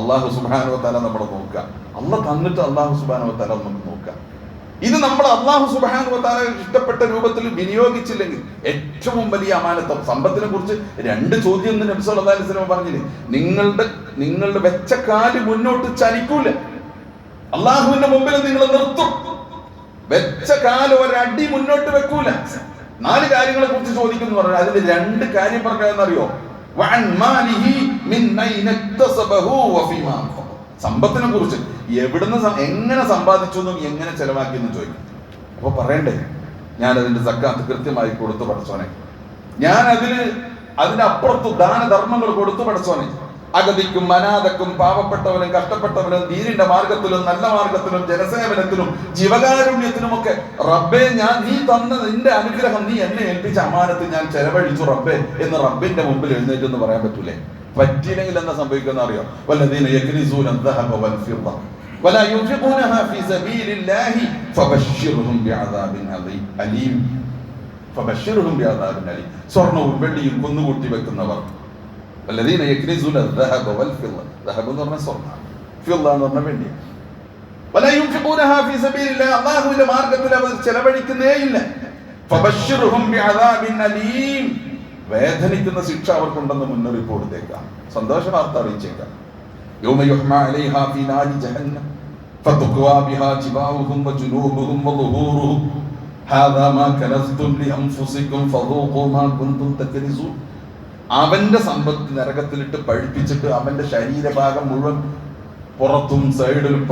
അള്ളാഹു സുബാനുവത്താല നമ്മളെ നോക്കുക. അള്ള തന്നിട്ട് അള്ളാഹു സുബാനുവത്താല നമുക്ക് നോക്കുക. ഇത് നമ്മൾ അള്ളാഹു സുബാനുവത്താല ഇഷ്ടപ്പെട്ട രൂപത്തിൽ വിനിയോഗിച്ചില്ലെങ്കിൽ ഏറ്റവും വലിയ അമാനത്വം സമ്പത്തിനെ കുറിച്ച് രണ്ട് ചോദ്യം എന്ന് നബി സല്ലല്ലാഹു അലൈഹി വസല്ലം പറഞ്ഞില്ലേ? നിങ്ങളുടെ നിങ്ങളുടെ വെച്ച കാൽ മുന്നോട്ട് ചലിക്കൂല. അള്ളാഹുവിന്റെ മുമ്പിൽ നിങ്ങൾ നിർത്തും. വെച്ച കാൽ ഒരടി മുന്നോട്ട് വെക്കൂല. നാല് കാര്യങ്ങളെ കുറിച്ച് ചോദിക്കുന്നു പറഞ്ഞു അതിൽ രണ്ട് കാര്യം പറഞ്ഞതെന്നറിയോ മാലിഹി. സമ്പത്തിനെ കുറിച്ച് എവിടുന്ന് എങ്ങനെ സമ്പാദിച്ചു എന്നും എങ്ങനെ ചെലവാക്കി എന്നും ചോദിക്കും. അപ്പൊ പറയണ്ടേ ഞാൻ അതിന്റെ സക്കാത്ത് കൃത്യമായി കൊടുത്തു പഠിച്ചോനെ. ഞാൻ അതിന് അതിനപ്പുറത്ത് ദാനധർമ്മങ്ങൾ കൊടുത്തു പഠിച്ചോനെ. അഗതിക്കും അനാഥക്കും പാവപ്പെട്ടവനും കഷ്ടപ്പെട്ടവനും നീരിന്റെ മാർഗത്തിലും നല്ല മാർഗത്തിലും ജനസേവനത്തിലും ജീവകാരുണ്യത്തിനുമൊക്കെ റബ്ബെ ഞാൻ നീ തന്ന നിന്റെ അനുഗ്രഹം നീ എന്നെ ഏൽപ്പിച്ച അമാനത്ത് ഞാൻ ചെലവഴിച്ചു റബ്ബെ എന്ന് റബ്ബിന്റെ മുമ്പിൽ എഴുന്നേറ്റ് എന്ന് പറയാൻ പറ്റൂലേ? فالدين إلى الناس أن بيقنا والذين يكنزون الذهب والفضة ولا ينفقونها في سبيل الله فبشرهم بعذاب أليم. فبشرهم بعذاب أليم. صرنا وبلي يكون نقول تبك النظر والذين يكنزون الذهب والفضة. ذهب ونرنا صرنا في الله نرنا بلي ولا ينفقونها في سبيل الله. الله إلى ما أرقب لا بذل فبشرهم بعذاب أليم. വേദനിക്കുന്ന ശിക്ഷ അവർക്കുണ്ടെന്ന് മുന്നറിയിപ്പ് കൊടുത്തേക്കാം സന്തോഷ വാർത്ത അറിയിച്ചേക്കാം. അവന്റെ സമ്പത്ത് നരകത്തിലിട്ട് പഴിപ്പിച്ചിട്ട് അവന്റെ ശരീരഭാഗം മുഴുവൻ പുറത്തും സൈഡിലും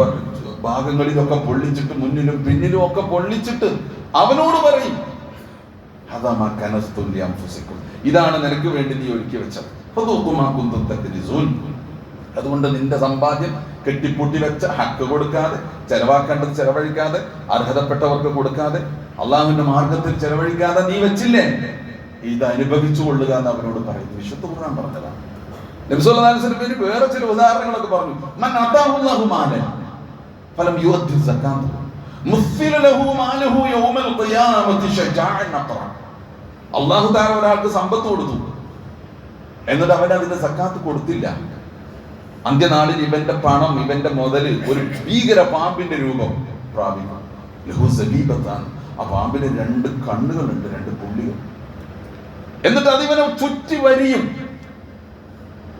ഭാഗങ്ങളിലൊക്കെ പൊള്ളിച്ചിട്ട് മുന്നിലും പിന്നിലും ഒക്കെ പൊള്ളിച്ചിട്ട് അവനോട് പറയും ഇതാണ് നിനക്ക് വേണ്ടി നീ ഒരുക്കി വെച്ചത്. അതുകൊണ്ട് നിന്റെ സമ്പാദ്യം കെട്ടിപ്പൂട്ടി വെച്ച ഹക്ക് കൊടുക്കാതെ ചെലവാക്കേണ്ടത് ചെലവഴിക്കാതെ അർഹതപ്പെട്ടവർക്ക് കൊടുക്കാതെ അള്ളാഹുവിന്റെ മാർഗത്തിൽ ചെലവഴിക്കാതെ നീ വെച്ചില്ലേ? ഇത് അനുഭവിച്ചു കൊള്ളുക എന്ന് അവരോട് പറയുന്നു. വിശുദ്ധ ഖുർആൻ പറഞ്ഞതാണ്. നബി സല്ലല്ലാഹു അലൈഹി വസല്ലം വേറെ ചില ഉദാഹരണങ്ങളൊക്കെ പറഞ്ഞു. മൻ അതാഹുല്ലാഹു ഫലം യുഅദ്ദി സക്കാത്ത് മുസ്ഫില ഖിയാമത്തി അല്ലാഹു തആല ഒരാൾക്ക് സമ്പത്ത് കൊടുത്തു. എന്നിട്ട് അവൻ അതിന്റെ സക്കാത്ത് കൊടുത്തില്ല. അന്ത്യനാളിൽ ഇവന്റെ പണം ഇവന്റെ മുതൽ ഒരു ഭീകര പാമ്പിന്റെ രൂപം പ്രാപിക്കും. ലഹു ആ പാമ്പിന് രണ്ട് കണ്ണുകളുണ്ട് രണ്ട് പുള്ളികൾ. എന്നിട്ട് അതിവനെ ചുറ്റി വരിയും.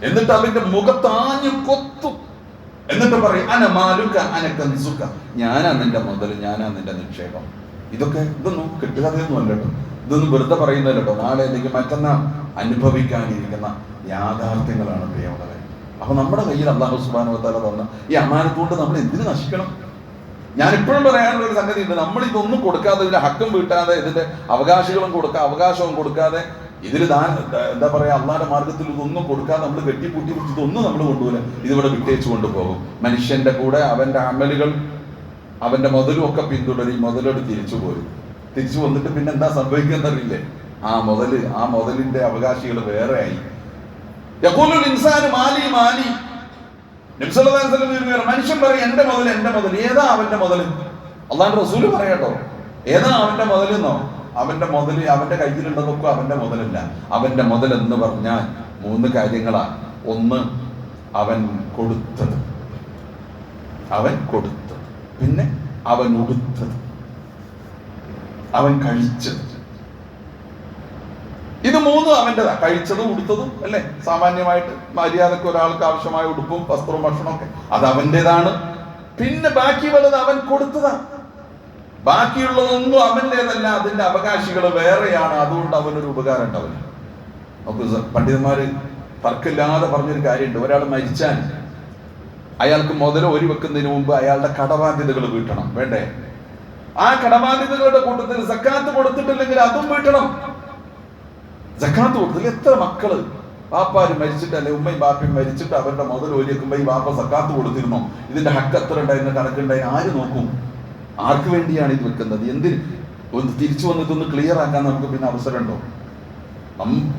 എന്നിട്ട് അവന്റെ മുഖത്താഞ്ഞു കൊത്തും. എന്നിട്ട് പറയും അന അന ഞാനാ നിന്റെ മുതൽ ഞാനാ നിന്റെ നിക്ഷേപം. ഇതൊക്കെ ഇതൊന്നും കിട്ടുകഥയൊന്നും അല്ല കേട്ടോ. ഇതൊന്നും വെറുതെ പറയുന്നതല്ല നാളെ അല്ലെങ്കിൽ മറ്റന്നാൾ അനുഭവിക്കാനിരിക്കുന്ന യാഥാർത്ഥ്യങ്ങളാണ് പ്രിയമുള്ളത് അപ്പൊ നമ്മുടെ കയ്യിൽ അള്ളാഹു സുബാനു വത്താല തന്ന ഈ അമാനത്തുകൊണ്ട് നമ്മൾ എന്തിനു നശിക്കണം? ഞാൻ ഇപ്പോഴും പറയാനുള്ള ഒരു സംഗതി ഉണ്ട് നമ്മൾ ഇതൊന്നും കൊടുക്കാതെ ഇതിന്റെ ഹക്കും വീട്ടാതെ ഇതിന്റെ അവകാശികളും കൊടുക്കാതെ അവകാശവും കൊടുക്കാതെ ഇതിൽ ദാൻ എന്താ പറയാ അള്ളാന്റെ മാർഗത്തിൽ ഇതൊന്നും കൊടുക്കാതെ നമ്മൾ വെട്ടിപ്പൂട്ടി ഇതൊന്നും നമ്മൾ കൊണ്ടുപോകില്ല ഇതിവിടെ വിട്ടേച്ചു കൊണ്ടുപോകും. മനുഷ്യന്റെ കൂടെ അവന്റെ അമലുകൾ അവന്റെ മുതലും ഒക്കെ പിന്തുടരും. മുതലെടുത്ത് മുതലോട് തിരിച്ചു പോരും. തിരിച്ചു വന്നിട്ട് പിന്നെ എന്താ സംഭവിക്കുന്നറിയില്ലേ ആ മുതൽ ആ മുതലിന്റെ അവകാശികൾ വേറെ ആയി. മനുഷ്യൻ പറയും എന്റെ മുതൽ എന്റെ മുതൽ ഏതാ അവന്റെ മുതൽ? അള്ളാന്റെ റസൂൽ പറയട്ടോ ഏതാ അവന്റെ മുതലെന്നോ അവന്റെ മുതൽ അവന്റെ കയ്യിലുള്ളതൊക്കെ അവന്റെ മുതലല്ല. അവന്റെ മുതൽ എന്ന് പറഞ്ഞാൽ മൂന്ന് കാര്യങ്ങളാ. ഒന്ന് അവൻ കൊടുത്തത്. അവൻ കൊടുത്തത്. പിന്നെ അവൻ ഉടുത്തത്. അവൻ കഴിച്ചത്. ഇത് മൂന്നും അവന്റെതാ കഴിച്ചതും ഉടുത്തതും അല്ലേ? സാമാന്യമായിട്ട് മര്യാദയ്ക്ക് ഒരാൾക്ക് ആവശ്യമായ ഉടുപ്പും വസ്ത്രവും ഭക്ഷണവും ഒക്കെ. അത് അവന്റെതാണ്. പിന്നെ ബാക്കി വലുത് അവൻ കൊടുത്തതാ ബാക്കിയുള്ളതൊന്നും അവന്റെതല്ല അതിന്റെ അവകാശികൾ വേറെയാണ്. അതുകൊണ്ട് അവനൊരു ഉപകാരം ഉണ്ടാവില്ല നമുക്ക് പണ്ഡിതന്മാര് തർക്കമില്ലാതെ പറഞ്ഞൊരു കാര്യമുണ്ട്. ഒരാൾ മരിച്ചാൽ അയാൾക്ക് മുതൽ ഒരു വെക്കുന്നതിന് മുമ്പ് അയാളുടെ കടബാധ്യതകൾ വീട്ടണം. വേണ്ടേ? ആ കടബാധ്യതകളുടെ കൂട്ടത്തിൽ സക്കാത്ത് കൊടുത്തിട്ടില്ലെങ്കിൽ അതും വീട്ടണം. സക്കാത്ത് കൊടുത്തില്ല. എത്ര മക്കൾ വാപ്പാര് മരിച്ചിട്ട് അല്ലെ ഉമ്മയും ബാപ്പയും മരിച്ചിട്ട് അവരുടെ മുതൽ ഒലിയേക്കുമ്പോ ഈ വാപ്പ സക്കാത്ത് കൊടുത്തിരുന്നു. ഇതിന്റെ ഹക്ക് എത്ര ഉണ്ടായിരുന്നു കണക്കുണ്ടായി ആര് നോക്കും? ആർക്ക് വേണ്ടിയാണ് ഇത് വെക്കുന്നത്? എന്തിന്? ഒന്ന് തിരിച്ചു വന്നിട്ടൊന്ന് ക്ലിയർ ആക്കാൻ നമുക്ക് പിന്നെ അവസരമുണ്ടോ?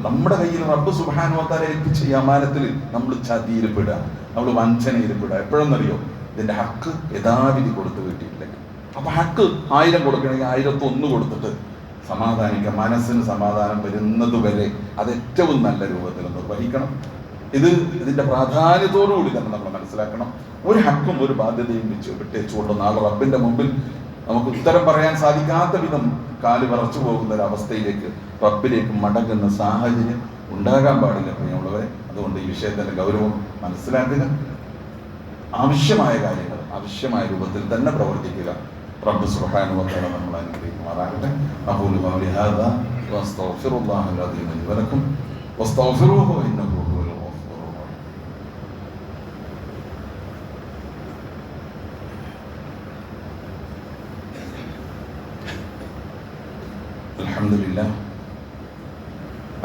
നമ്മുടെ കയ്യിൽ റബ്ബ് സുബാനുവത്താരെ ഏൽപ്പിച്ച ഈ അമാനത്തിൽ നമ്മൾ ചതിയിൽപ്പെടുക നമ്മൾ വഞ്ചനയിൽപ്പെടുക. എപ്പോഴെന്നറിയോ? ഇതിന്റെ ഹക്ക് യഥാവിധി കൊടുത്ത് കിട്ടിയിട്ടില്ലെങ്കിൽ അപ്പൊ ഹക്ക് ആയിരം കൊടുക്കണമെങ്കിൽ ആയിരത്തി ഒന്ന് കൊടുത്തിട്ട് സമാധാനിക്കുക മനസ്സിന് സമാധാനം വരുന്നത് വരെ അത് ഏറ്റവും നല്ല രൂപത്തിൽ നിർവഹിക്കണം ഇത് ഇതിന്റെ പ്രാധാന്യത്തോടു കൂടി തന്നെ നമ്മൾ മനസ്സിലാക്കണം. ഒരു ഹക്കും ഒരു ബാധ്യതയും വെച്ച് വിട്ടേച്ചുകൊണ്ട് നാളെ റബ്ബിന്റെ മുമ്പിൽ നമുക്ക് ഉത്തരം പറയാൻ സാധിക്കാത്ത വിധം കാൽ വിറച്ചു പോകുന്ന ഒരു അവസ്ഥയിലേക്ക് റബ്ബിലേക്ക് മടങ്ങുന്ന സാഹചര്യം ഉണ്ടാകാൻ പാടില്ല പ്രിയമുള്ളവരെ. അതുകൊണ്ട് ഈ വിഷയത്തിന്റെ ഗൗരവം മനസ്സിലാക്കുക. ആവശ്യമായ കാര്യങ്ങൾ ആവശ്യമായ രൂപത്തിൽ തന്നെ പ്രവർത്തിക്കുക. رب سبحانه وتعالى من الله يريكم رحمته أقول قولي هذا وأستغفر الله العظيم لي ولكم. واستغفروه إنه هو الغفور الرحيم. الحمد لله.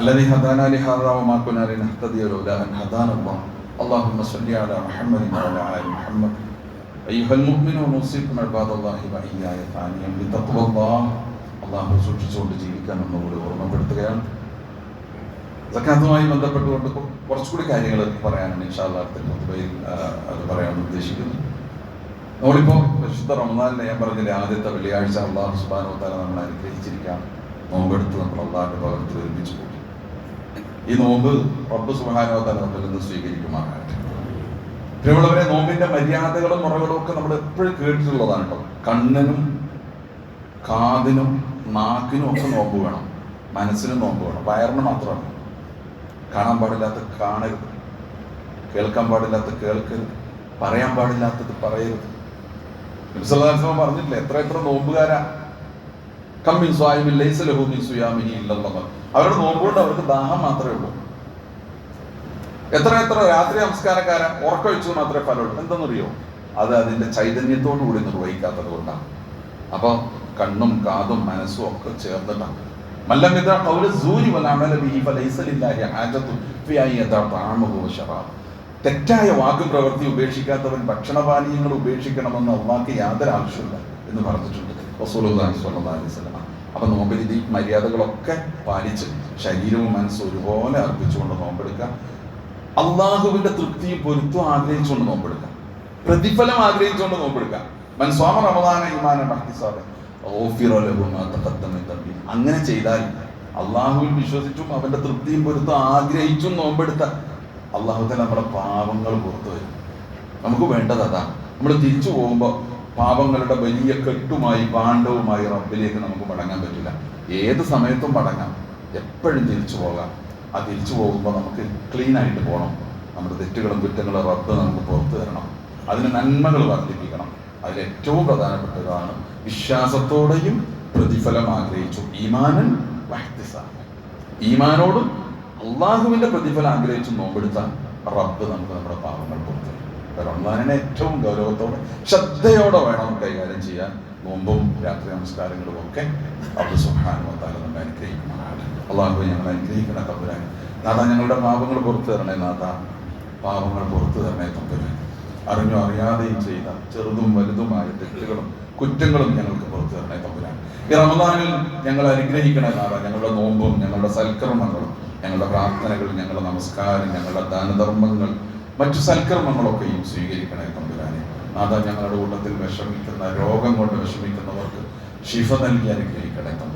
الذي هدانا لهذا وما كنا لنهتدي لولا أن هدانا الله. اللهم صل على محمد وعلى آل محمد. ايها المؤمنون اوصيكم عباد الله واياي ثانيا بتقوى الله അള്ളാഹു സൂക്ഷിച്ചുകൊണ്ട് ജീവിക്കാൻ ഒന്നുകൂടി ഓർമ്മപ്പെടുത്തുകയാണ് സക്കാത്തുമായി ബന്ധപ്പെട്ടുകൊണ്ട് കു- കുറച്ചുകൂടി കാര്യങ്ങൾ പറയാനാണ് ഇൻഷാല്ലാ അടുത്ത ഖുത്ബയിൽ, ആ, അത് പറയാൻ ഉദ്ദേശിക്കുന്നത് നമ്മളിപ്പോ വിശുദ്ധ റമദാനിലെ ഞാൻ പറഞ്ഞില്ലേ ആദ്യത്തെ വെള്ളിയാഴ്ച അള്ളാഹു സുബാനോ തല നമ്മൾ അനുഗ്രഹിച്ചിരിക്കാം നോമ്പെടുത്ത് നമ്മൾ അള്ളാഹിന്റെ ഭഗത്ത് ഒരുമിച്ച് കൂട്ടി ഈ നോമ്പ് റബ്ബ് സുബാനോ തല നമ്മിൽ നിന്ന് സ്വീകരിക്കുമാറാകട്ടെ പ്രിയമുള്ളവരെ നോമ്പിന്റെ മര്യാദകളും മുറകളും ഒക്കെ നമ്മൾ എപ്പോഴും കേട്ടിട്ടുള്ളതാണ് കേട്ടോ. കണ്ണിനും കാതിനും നാക്കിനും ഒക്കെ നോമ്പ് വേണം. മനസ്സിനും നോമ്പ് വേണം. വയറിന് മാത്രമാണ് കാണാൻ പാടില്ലാത്ത കാണരുത് കേൾക്കാൻ പാടില്ലാത്ത കേൾക്കരുത് പറയാൻ പാടില്ലാത്തത് പറയരുത്. നബിസല്ലാസ്ലം പറഞ്ഞിട്ടില്ല എത്ര എത്ര നോമ്പുകാരാ? കമ്മിൻ ഇല്ലല്ലാഹ് അവരുടെ നോമ്പുകൊണ്ട് അവർക്ക് ദാഹം മാത്രമേ ഉള്ളൂ. എത്ര എത്ര രാത്രി നമസ്കാരക്കാരൻ ഉറക്കൊഴിച്ചു മാത്രമേ ഫലമുള്ളൂ എന്തെന്നറിയോ? അത് അതിന്റെ ചൈതന്യത്തോടുകൂടി നിർവഹിക്കാത്തത് കൊണ്ടാണ്. അപ്പൊ കണ്ണും കാതും മനസ്സും ഒക്കെ ചേർന്നിട്ടാണ്. സൂരി തെറ്റായ വാക്കും പ്രവൃത്തി ഉപേക്ഷിക്കാത്തവൻ ഭക്ഷണപാനീയങ്ങൾ ഉപേക്ഷിക്കണമെന്ന് അള്ളാഹ്ക്ക് യാതൊരു ആവശ്യമില്ല എന്ന് പറഞ്ഞിട്ടുണ്ട് അപ്പൊ നോമ്പിൽ ഈ മര്യാദകളൊക്കെ പാലിച്ച് ശരീരവും മനസ്സും ഒരുപോലെ അർപ്പിച്ചുകൊണ്ട് നോമ്പെടുക്കുക. അള്ളാഹുവിന്റെ തൃപ്തിയും പൊരുത്തും ആഗ്രഹിച്ചുകൊണ്ട് നോമ്പെടുക്കാം പ്രതിഫലം ആഗ്രഹിച്ചുകൊണ്ട് നോമ്പെടുക്കാം മൻ സ്വാമ റമദാന അങ്ങനെ ചെയ്താൽ അള്ളാഹുവിൽ വിശ്വസിച്ചും അവന്റെ തൃപ്തിയും പൊരുത്തും ആഗ്രഹിച്ചും നോമ്പെടുത്ത അള്ളാഹുത്തെ നമ്മുടെ പാപങ്ങൾ പുറത്തു വരും. നമുക്ക് വേണ്ടത് അതാണ്. നമ്മൾ തിരിച്ചു പോകുമ്പോൾ പാപങ്ങളുടെ വലിയ കെട്ടുമായി പാണ്ഡവുമായി റബ്ബിലേക്ക് നമുക്ക് മടങ്ങാൻ പറ്റില്ല. ഏത് സമയത്തും മടങ്ങാം. എപ്പോഴും തിരിച്ചു പോകാം. ആ തിരിച്ചു പോകുമ്പോൾ നമുക്ക് ക്ലീൻ ആയിട്ട് പോകണം നമ്മുടെ തെറ്റുകളും കുറ്റങ്ങളും റബ്ബ് നമുക്ക് പുറത്തു തരണം. അതിന് നന്മകൾ വർദ്ധിപ്പിക്കണം. അതിലേറ്റവും പ്രധാനപ്പെട്ടതാണ് വിശ്വാസത്തോടെയും പ്രതിഫലം ആഗ്രഹിച്ചു. ഈമാനൻ. ഈമാനോടും അള്ളാഹുവിന്റെ പ്രതിഫലം ആഗ്രഹിച്ചു നോമ്പെടുത്താൻ റബ്ബ് നമുക്ക് നമ്മുടെ പാപങ്ങൾ പുറത്തു. റമദാനിനെ ഏറ്റവും ഗൗരവത്തോടെ ശ്രദ്ധയോടെ വേണം കൈകാര്യം ചെയ്യാൻ. നോമ്പും രാത്രി നമസ്കാരങ്ങളും ഒക്കെ സുഹാനുവത്താല നമ്മെ അനുഗ്രഹിക്കുമാറാണ് അള്ളാഹു ഞങ്ങളെ അനുഗ്രഹിക്കണ തമ്പുരാൻ നാഥ ഞങ്ങളുടെ പാപങ്ങൾ പുറത്തു തരണേ നാഥ. പാപങ്ങൾ പുറത്തു തരണേ തമ്പുരാൻ അറിഞ്ഞോ അറിയാതെയും ചെയ്ത ചെറുതും വലുതുമായ തെറ്റുകളും കുറ്റങ്ങളും ഞങ്ങൾക്ക് പുറത്തു തരണേ തമ്പുരാൻ ഈ റമദാനിൽ ഞങ്ങൾ അനുഗ്രഹിക്കണേ നാഥ. ഞങ്ങളുടെ നോമ്പും ഞങ്ങളുടെ സൽക്കർമ്മങ്ങളും ഞങ്ങളുടെ പ്രാർത്ഥനകൾ ഞങ്ങളുടെ നമസ്കാരം ഞങ്ങളുടെ ദാനധർമ്മങ്ങൾ മറ്റു സൽക്കർമ്മങ്ങളൊക്കെയും സ്വീകരിക്കണേ തമ്പുരാനെ നാഥ ഞങ്ങളുടെ കൂട്ടത്തിൽ വിഷമിക്കുന്ന രോഗം കൊണ്ട് വിഷമിക്കുന്നവർക്ക് ശിഫ നൽകി അനുഗ്രഹിക്കണേ തമ്പുരാൻ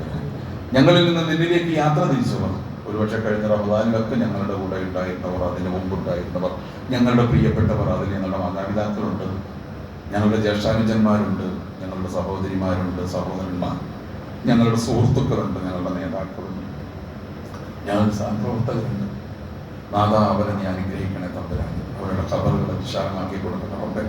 ഞങ്ങളിൽ നിന്ന് നിന്നിലേക്ക് യാത്ര തിരിച്ചവർ. ഒരുപക്ഷെ കഴിഞ്ഞ റമദാനിലൊക്കെ ഞങ്ങളുടെ കൂടെ ഉണ്ടായിരുന്നവർ അതിന് മുമ്പുണ്ടായിരുന്നവർ ഞങ്ങളുടെ പ്രിയപ്പെട്ടവർ അതിൽ ഞങ്ങളുടെ മാതാപിതാക്കളുണ്ട്. ഞങ്ങളുടെ ജ്യേഷ്ഠാനുജന്മാരുണ്ട് ഞങ്ങളുടെ സഹോദരിമാരുണ്ട് സഹോദരന്മാർ ഞങ്ങളുടെ സുഹൃത്തുക്കളുണ്ട് ഞങ്ങളുടെ നേതാക്കളുണ്ട്. ഞങ്ങളുടെ സഹപ്രവർത്തകരുണ്ട് നാദാ അവരെ നീ അനുഗ്രഹിക്കണേ തമ്പുരാൻ അവരുടെ കബറുകളെ വിശാലമാക്കി കൊടുക്കണമുണ്ട്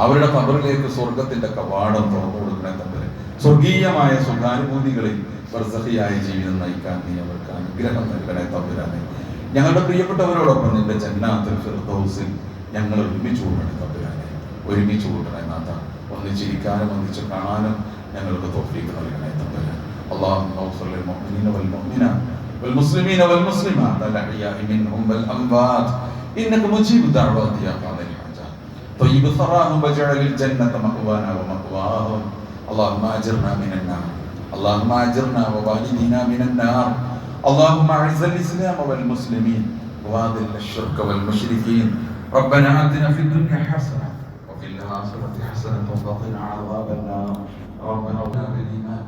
അവരുടെ കബറിലേക്ക് സ്വർഗത്തിന്റെ കവാടം തുറന്നു കൊടുക്കണേ തമ്പുരാൻ സ്വർഗീയമായ സുഖാനുഭൂതികളിൽ വർസഹിയായ ജീവിതം നയിക്കാൻ നീ അവർക്ക് അനുഗ്രഹം നൽകണേ തമ്പുരാനെ ഞങ്ങളുടെ പ്രിയപ്പെട്ടവരോടൊപ്പം നിന്റെ ജന്നാത്തിൽ ഫിർദൗസിൽ ഞങ്ങൾ ഒരുമിച്ച് കൂടണേ തമ്പുരാനെ ഒരുമിച്ച് കൂടണേ നാഥ ഒന്നിച്ചിരിക്കാനും ഒന്നിച്ച് കാണാനും ഞങ്ങൾക്ക് തോഫീക്ക് നൽകണേ തമ്പുരാൻ اللهم اغفر للمؤمنين والمؤمنات والمسلمين والمسلمات الأحياء منهم والأموات إنك مجيب الدعوات يا قاضي الحاجات طيب ثراهم وجعل الجنة مأوانا ومأواهم اللهم أجرنا من النار اللهم أجرنا ووالدينا من النار اللهم أعز الإسلام والمسلمين وأذل الشرك والمشركين ربنا آتنا في الدنيا حسنة وفي الآخرة حسنة وقنا عذاب النار ربنا ارحمنا بالإيمان